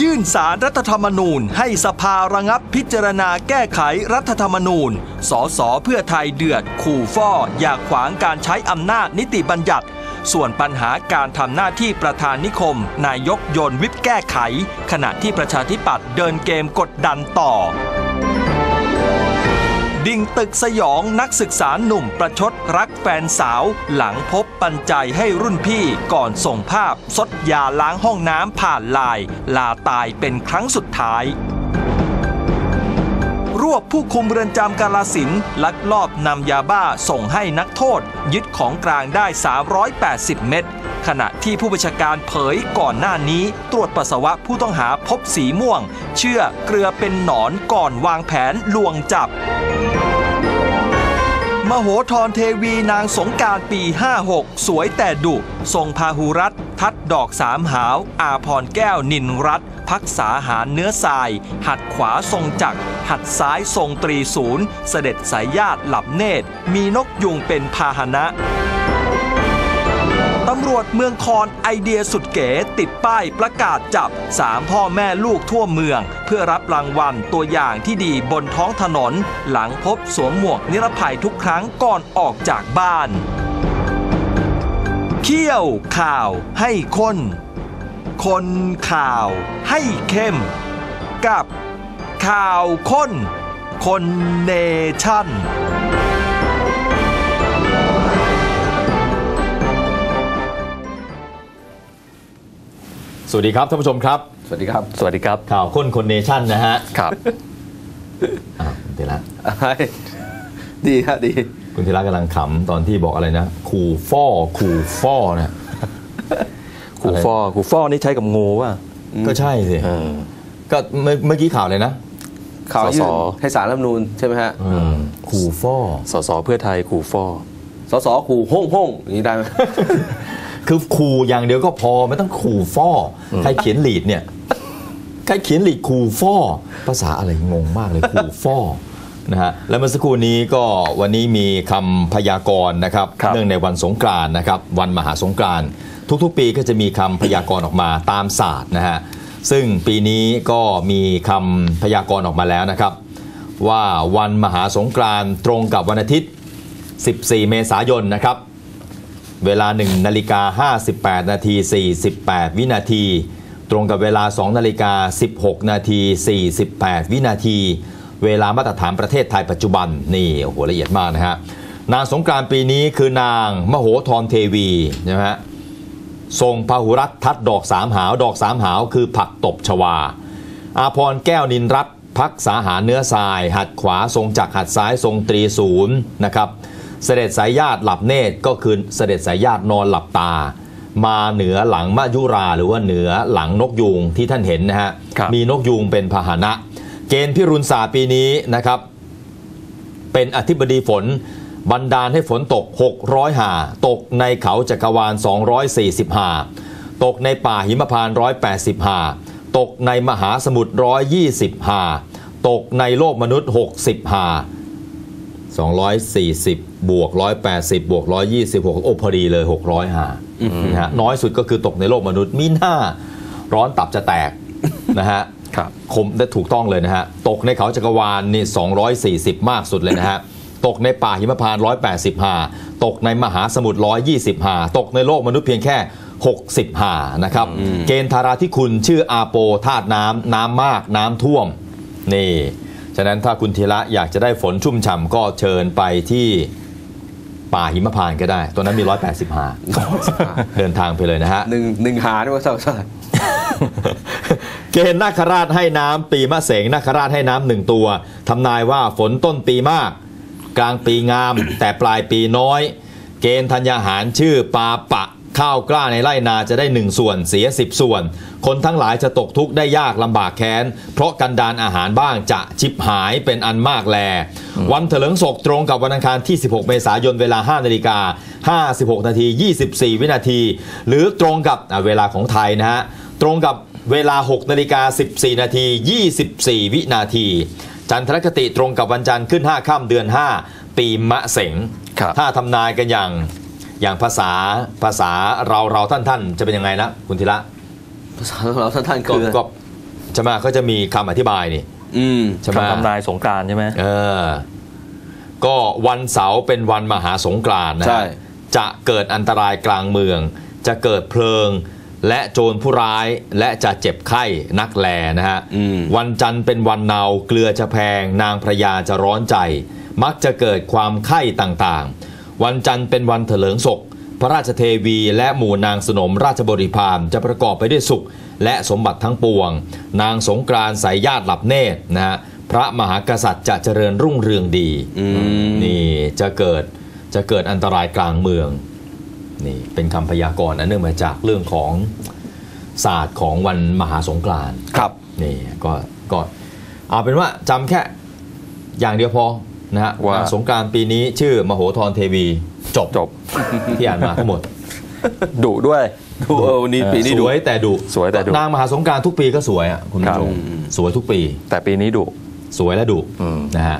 ยื่นสารรัฐธรรมนูญ ให้สภาระงับพิจารณาแก้ไขรัฐธรรมนูญ สสเพื่อไทยเดือด ขู่ฟ้ออยากขวางการใช้อำนาจนิติบัญญัติ ส่วนปัญหาการทำหน้าที่ประธานนิคม นายกโยนวิบแก้ไข ขณะที่ประชาธิปัตย์เดินเกมกดดันต่อ ดิ่งตึกสยองนักศึกษาหนุ่มประชดรักแฟนสาว หลังพบปัญจัยให้รุ่นพี่ก่อนส่งภาพซดยาล้างห้องน้ำผ่านไลาย ลาตายเป็นครั้งสุดท้าย รวบผู้คุมเรือนจำกาลสินลักลอบนำยาบ้าส่งให้นักโทษ ยึดของกลางได้ 380 เม็ดขณะที่ผู้บัญชาการเผยก่อนหน้านี้ ตรวจปัสสาวะผู้ต้องหาพบสีม่วง เชื่อเกลือเป็นหนอนก่อนวางแผนลวงจับ มโหธรเทวีนางสงการปี 56 สวยแต่ดุ ทรงพาหุรัตทัดดอกสามหาว อาพรแก้วนินรัตพักษาหารเนื้อทราย หัดขวาทรงจักร หัดซ้ายทรงตรีศูนย์ เสด็จสายญาติหลับเนตร มีนกยุงเป็นพาหนะ วจเมืองคอนไอเดียสุดเก๋ติดป้ายประกาศจับ 3 พ่อแม่ลูกทั่วเมือง เพื่อรับรางวัลตัวอย่างที่ดีบนท้องถนน หลังพบสวมหมวกนิรภัยทุกครั้งก่อนออกจากบ้าน เขี้ยวข่าวให้คนคนข่าวให้เข้ม กับข่าวค้น คนเนชั่น สวัสดีครับท่านผู้ชมครับ สวัสดีครับ สวัสดีครับ ข่าวค้นคนเนชั่นนะฮะครับอ่าคุณธีระดีฮะดี คุณธีระกำลังขำตอนที่บอกอะไรนะขู่ฟ่อขู่ฟ่อนะขู่ฟอขู่ฟอนี่ใช้กับงูป่ะก็ใช่สิเออก็เมื่อเมื่อกี้ข่าวเลยนะข่าวสยื่สนให้สารรัฐธรรมนูญใช่ไหมฮะอืมขู่ฟ่อสสเพื่อไทยขู่ฟอสสขู่ห้องห้องอย่างนี้ได้ไหม คือขู่อย่างเดียวก็พอไม่ต้องขู่ฟ่ออใครเขียนลีดเนี่ยใครเขียนลีดขู่ฟ่อภาษาอะไรงงมากเลยขู่ฟ่อนะฮะแล้วเมื่อสักครู่นี้ก็วันนี้มีคำพยากรณ์นะครับครับเนื่องในวันสงกรานต์นะครับ วันมหาสงกรานต์ทุกๆ ปีก็จะมีคำพยากรณ์ออกมาตามศาสตร์นะฮะซึ่งปีนี้ก็มีคำพยากรณ์ออกมาแล้วนะครับ ว่าวันมหาสงกรานต์ตรงกับวันอาทิตย์ 14 เมษายนนะครับ เวลา 1 นาฬิกา 58 นาที 48 วินาที ตรงกับเวลา 2 นาฬิกา 16 นาที 48 วินาที เวลามาตรฐานประเทศไทยปัจจุบัน นี่โอ้โหละเอียดมากนะฮะ นางสงกรานต์ปีนี้คือนางมโหธรเทวีนะฮะทรงพหุรัตทัดดอกสามหาว ดอกสามหาวคือผักตบชวา อาพรแก้วนินรัตพักษาหาเนื้อทราย หัดขวาทรงจักรหัดซ้ายทรงตรีศูนย์นะครับ เสด็จสายญาติหลับเนตรก็คือเสด็จสายญาตินอนหลับตา มาเหนือหลังมะยุราหรือว่าเหนือหลังนกยูงที่ท่านเห็นนะฮะครับมีนกยูงเป็นพาหนะ เกณฑ์พิรุณศาสตร์ปีนี้นะครับ เป็นอธิบดีฝนบันดาลให้ฝนตก 600 หา ตกในเขาจักรวาล 240 หา ตกในป่าหิมพานต์180 หา ตกในมหาสมุทร 120 หา ตกในโลกมนุษย์ 60 หา 240 บวก 180 บวก 126 โอ้พอดีเลย 600หานะฮะน้อยสุดก็คือตกในโลกมนุษย์มีหน้าร้อนตับจะแตกนะฮะครับคมได้ถูกต้องเลยนะฮะ ตกในเขาจักรวาลนี่240 มากสุดเลยนะฮะ ตกในป่าหิมพานต์185ตกในมหาสมุทร125ตกในโลกมนุษย์เพียงแค่65นะครับ เกณฑ์ธาราที่คุณชื่ออาโปธาตุน้ำน้ำมากน้ำท่วมนี่ฉะนั้นถ้าคุณธีระอยากจะได้ฝนชุ่มฉ่ำก็เชิญไปที่ ป่าหิมพานต์ก็ได้ ตัวนั้นมี 185เดินทางไปเลยนะฮะ หนึ่งหนึ่งหาด้วยว่าเท่าไหร่เกณฑ์นาคราชให้น้ำปีมะเสงนาคราชให้น้ำหนึ่งตัวทำนายว่าฝนต้นปีมาก กลางปีงาม แต่ปลายปีน้อย เกณฑ์ธัญญาหารชื่อปาปะ ข้าวกล้าในไร่นาจะได้หนึ่งส่วนเสียสิบส่วน คนทั้งหลายจะตกทุกข์ได้ยากลำบากแค้น เพราะกันดานอาหารบ้างจะชิบหายเป็นอันมากแล วันเถลิงศกตรงกับวันอังคารที่ 16 เมษายนเวลา 5 นาฬิกา 56 นาที 24 วินาที หรือตรงกับอะเวลาของไทยนะฮะ ตรงกับเวลา 6 นาฬิกา 14 นาที 24 วินาที จันทรคติตรงกับวันจันทร์ขึ้น 5 ค่ำเดือน 5 ปีมะเสงครับถ้าทำนายกันอย่าง อย่างภาษาภาษาเราเราท่านท่านจะเป็นยังไงนะคุณธีระภาษาเราท่านๆก็คือก็ใช่ไหมเขาจะมีคำอธิบายนี่อืมใช่ไหมคำทำนายสงกรานต์ใช่ไหมเออ ก็วันเสาร์เป็นวันมหาสงกรานต์นะใช่ฮะจะเกิดอันตรายกลางเมือง จะเกิดเพลิงและโจรผู้ร้ายและจะเจ็บไข้นักแลนะฮะอืมวันจันทร์เป็นวันเนาเกลือจะแพง นางพระยาจะร้อนใจ มักจะเกิดความไข้ต่างๆ วันจันทร์เป็นวันเถลิงศก พระราชเทวีและหมู่นางสนมราชบริพารจะประกอบไปด้วยสุข และสมบัติทั้งปวง นางสงกรานต์สายญาติหลับเนตรนะฮะพระมหากษัตริย์จะเจริญรุ่งเรืองดีอืมนี่จะเกิดจะเกิดอันตรายกลางเมืองนี่เป็นคำพยากรณ์อันเนื่องมาจากเรื่องของศาสตร์ของวันมหาสงกรานต์ครับนี่ก็ก็เอาเป็นว่าจำแค่อย่างเดียวพอ นะฮะว่าสงกรานต์ปีนี้ชื่อมโหธรเทวีจบจบที่อ่านมาทั้งหมดดุด้วยดูเออวันนี้ปีนี้สดูวยแต่ดุสวยแต่ดุนางมหาสงกรานต์ทุกปีก็สวยอะคุณผู้ชมครับสวยทุกปี แต่ปีนี้ดุสวยและดุอืมนะฮะ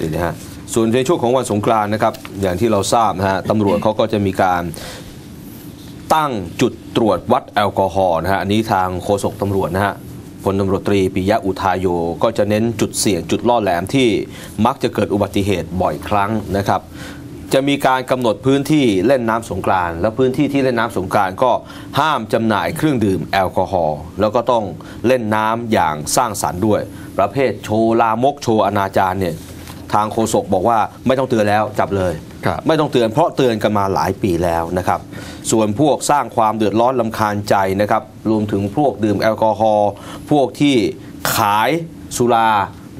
นี่นะฮะส่วนในช่วงของวันสงกรานต์นะครับ อย่างที่เราทราบนะฮะตำรวจเขาก็จะมีการตั้งจุดตรวจวัดแอลกอฮอล์นะฮะอันนี้ทางโฆษกตำรวจนะฮะ พลตำรวจตรีปิยะอุทายโย ก็จะเน้นจุดเสี่ยงจุดล่อแหลมที่มักจะเกิดอุบัติเหตุบ่อยครั้งนะครับ จะมีการกำหนดพื้นที่เล่นน้ำสงกรานแล้วพื้นที่ที่เล่นน้ำสงกรานก็ห้ามจำหน่ายเครื่องดื่มแอลกอฮอล์แล้วก็ต้องเล่นน้ำอย่างสร้างสรรค์ด้วย ประเภทโชว์ลามกโชว์อนาจารเนี่ย ทางโฆษกบอกว่าไม่ต้องเตือนแล้วจับเลยครับไม่ต้องเตือนเพราะเตือนกันมาหลายปีแล้วนะครับ ส่วนพวกสร้างความเดือดร้อนลำคาญใจนะครับ รวมถึงพวกดื่มแอลกอฮอล์พวกที่ขายสุรา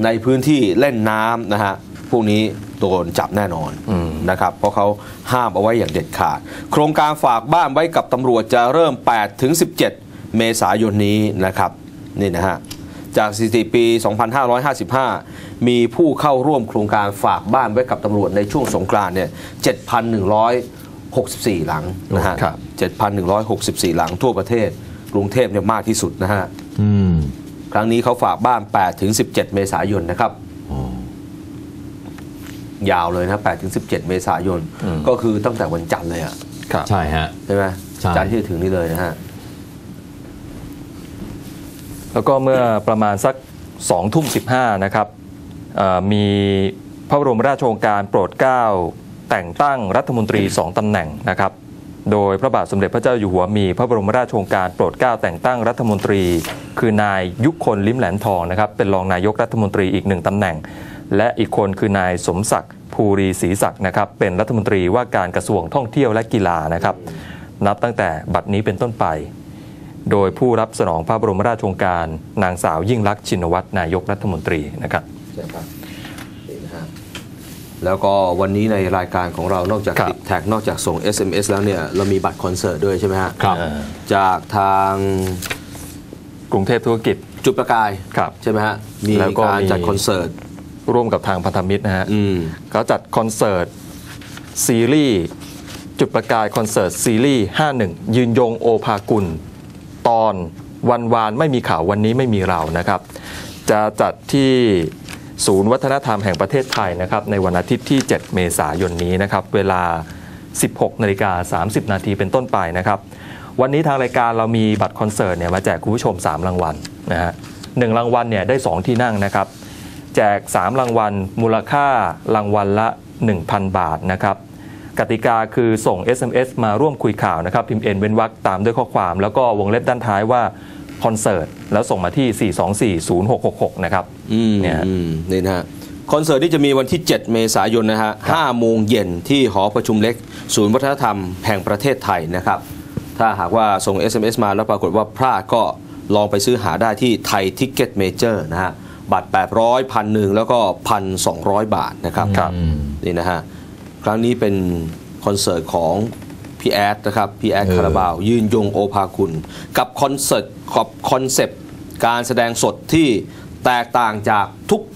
ในพื้นที่เล่นน้ำนะฮะพวกนี้โดนจับแน่นอนอืมนะครับ เพราะเขาห้ามเอาไว้อย่างเด็ดขาด โครงการฝากบ้านไว้กับตำรวจจะเริ่ม 8 ถึง 17 เมษายนนี้นะครับนี่นะฮะ จากสถิติปี 2555 มีผู้เข้าร่วมโครงการฝากบ้านไว้กับตำรวจในช่วงสงกรานต์เนี่ย 7,164 หลังนะฮะครับ7,164 หลังทั่วประเทศ กรุงเทพเนี่ยมากที่สุดนะฮะอืมครั้งนี้เขาฝากบ้าน 8 ถึง 17 เมษายนนะครับยาวเลยนะ8ถึง 17 เมษายนอืมก็คือตั้งแต่วันจันทร์เลยอะครับใช่ฮะ ใช่ไหมใช่จันทร์ที่จะถึงนี้เลยนะฮะ แล้วก็เมื่อประมาณสัก2ทุ่ม15นะครับเอ่อมีพระบรมราชโองการโปรดเกล้าแต่งตั้งรัฐมนตรี 2ตำแหน่งนะครับ โดยพระบาทสมเด็จพระเจ้าอยู่หัวมีพระบรมราชโองการโปรดเกล้าแต่งตั้งรัฐมนตรี คือนายยุคลลิ้มแหลนทองนะครับเป็นรองนายกรัฐมนตรีอีกหนึ่งตำแหน่ง และอีกคนคือนายสมศักดิ์ภูรีศรีศักดิ์นะครับเป็นรัฐมนตรีว่าการกระทรวงท่องเที่ยวและกีฬานะครับ นับตั้งแต่บัดนี้เป็นต้นไป โดยผู้รับสนองพระบรมราชโองการ นางสาวยิ่งลักษณ์ชินวัตรนายกรัฐมนตรีนะครับใช่ครับนี่นะฮะแล้วก็วันนี้ในรายการของเรานอกจากครับติดแท็กนอกจากส่ง SMS แล้วเนี่ยเรามีบัตรคอนเสิร์ตด้วยใช่ไหมฮะครับจากทางกรุงเทพธุรกิจจุดประกายครับใช่ไหมฮะมีแล้วก็การมีจัดคอนเสิร์ตร่วมกับทางพันธมิตรนะฮะอืมเขาจัดคอนเสิร์ตซีรีส์จุดประกายคอนเสิร์ตซีรีส์51 ยืนยงโอภากุล ตอนวันวานไม่มีข่าววันนี้ไม่มีเรานะครับ จะจัดที่ศูนย์วัฒนธรรมแห่งประเทศไทยนะครับ ในวันอาทิตย์ที่ 7 เมษายนนี้นะครับ เวลา 16นาฬิกา30 นาทีเป็นต้นไปนะครับ วันนี้ทางรายการเรามีบัตรคอนเสิร์ตเนี่ยมาแจกคุณผู้ชม 3 รางวัลนะฮะหรางวัลเนี่ยได้ 2 ที่นั่งนะครับ แจก 3 รางวัลมูลค่ารางวัลละ 1,000 บาทนะครับ กติกาคือส่ง SMS มาร่วมคุยข่าวนะครับพิมพ์เอ็นเว้นวรรคตามด้วยข้อความแล้วก็วงเล็บด้านท้ายว่าคอนเสิร์ตแล้วส่งมาที่ 4240666 นะครับอืมเนี่ยอืมนี่นะฮะคอนเสิร์ตที่จะมีวันที่ 7 เมษายนนะฮะ5โมงเย็นที่หอประชุมเล็ก ศูนย์วัฒนธรรมแห่งประเทศไทยนะครับ ถ้าหากว่าส่ง SMS มาแล้วปรากฏว่าพลาดก็ลองไปซื้อหาได้ที่ไทยทิกเก็ตเมเจอร์นะฮะบัตร 800พันหนึ่งแล้วก็1,200บาทนะครับครับอืมนี่นะฮะ ครั้งนี้เป็นคอนเสิร์ตของพี่แอดนะครับพี่แอดเออคาราบาว ยืนยงโอภาคุณ กับคอนเสิร์ตกับคอนเซปต์การแสดงสดที่แตกต่างจาก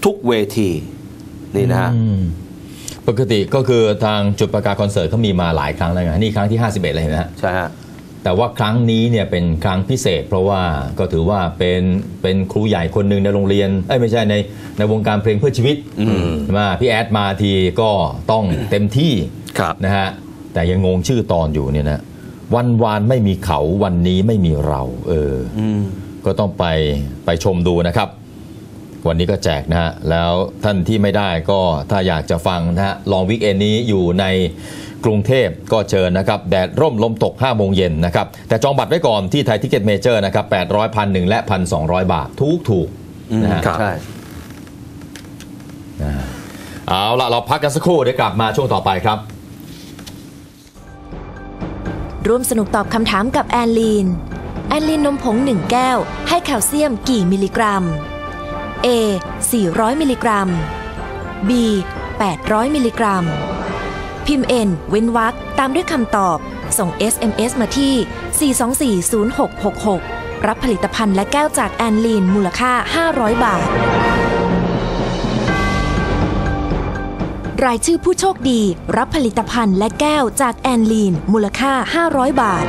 ทุกๆเวทีนี่นะฮะอืมปกติก็คือทางจุดประกายคอนเสิร์ตเขามีมาหลายครั้งแล้วไงนี่ครั้งที่ 51เลยเห็นไหมฮะใช่ฮะ แต่ว่าครั้งนี้เนี่ยเป็นครั้งพิเศษ เพราะว่าก็ถือว่าเป็นเป็นครูใหญ่คนหนึ่งในโรงเรียนเอ้ยไม่ใช่ในในวงการเพลงเพื่อชีวิตอืมใช่ไหมพี่แอดมาทีก็ต้องเต็มที่ครับนะฮะแต่ยังงงชื่อตอนอยู่เนี่ยนะวันวานไม่มีเขาวันนี้ไม่มีเรา เอออืมก็ต้องไปไปชมดูนะครับ วันนี้ก็แจกนะฮะ แล้วท่านที่ไม่ได้ก็ถ้าอยากจะฟังนะฮะ ลองวิกเอนนี้อยู่ในกรุงเทพก็เชิญนะครับ แดดร่มลมตก 5 โมงเย็นนะครับ แต่จองบัตรไว้ก่อนที่ไทยทิเก็ตเมเจอร์นะครับ 800พันหนึ่งและ1,200บาท ทุกถูกๆนะฮะครับใช่เอาละเราพักกันสักครู่เดี๋ยวกลับมาช่วงต่อไปครับ ร่วมสนุกตอบคำถามกับแอนลีน แอนลีนนมผง 1 แก้ว ให้แคลเซียมกี่มิลลิกรัม A 400 มิลลิกรัม B 800 มิลลิกรัม พิมพ์ N เว้นวรรคตามด้วยคำตอบ ส่ง SMS มาที่ 4240666 รับผลิตภัณฑ์และแก้วจากแอนลีนมูลค่า 500 บาท รายชื่อผู้โชคดี รับผลิตภัณฑ์และแก้วจากแอนลีนมูลค่า 500 บาท